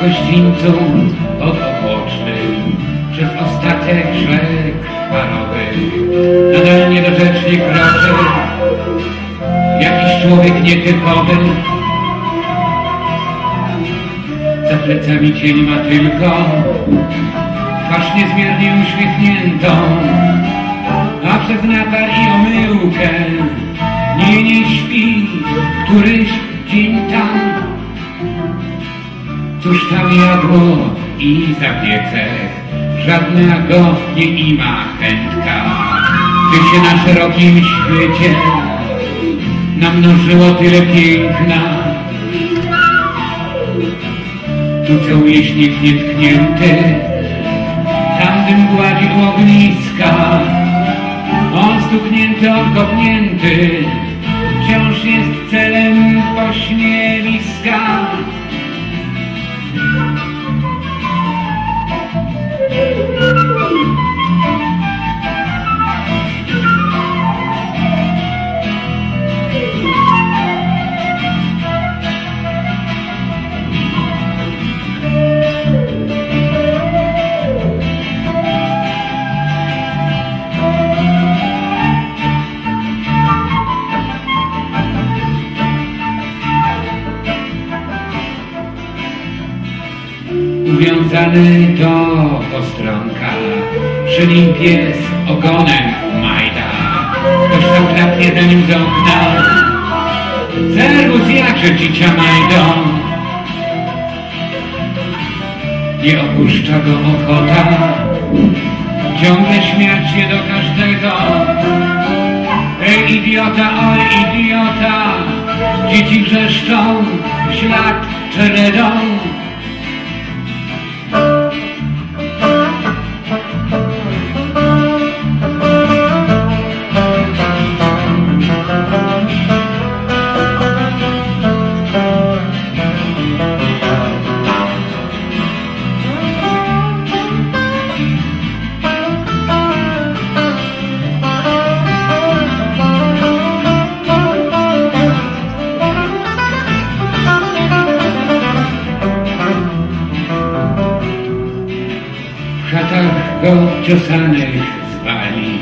słońcu podobłocznym przez ostatek rzek parowy nadal niedorzecznie kroczy jakiś człowiek nietypowy. Za plecami cień ma tylko twarz niezmiernie uśmiechniętą a przez napar Cóż tam jadło i zapiecek, żadna go nie ima chętka. Gdy się na szerokim świecie namnożyło tyle piękna, tu całuje śnieg nietknięty, tam dym gładził ogniska, on stuknięty, odkopnięty, Uwiązany do postronka, nim pies ogonem majda. Ktoś tam klapnie za nim z okna. Serwus, jakże cicia majdo. Nie opuszcza go ochota, ciągle śmiać się do każdego. Ej idiota, oj idiota, dzieci wrzeszczą, w ślad czeredą. W szatach go ciosanych zwali,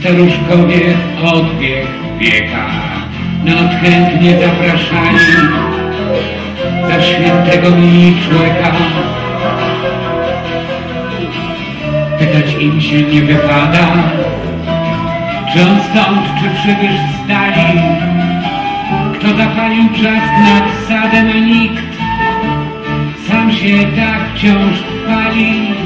staruszkowie odbieg wieka, na odchętnie zapraszali za świętego człowieka. Pytać im się nie wypada, czy on stąd, czy przybysz z dali, kto zapalił trzask nad sadem, nikt sam się tak wciąż pali.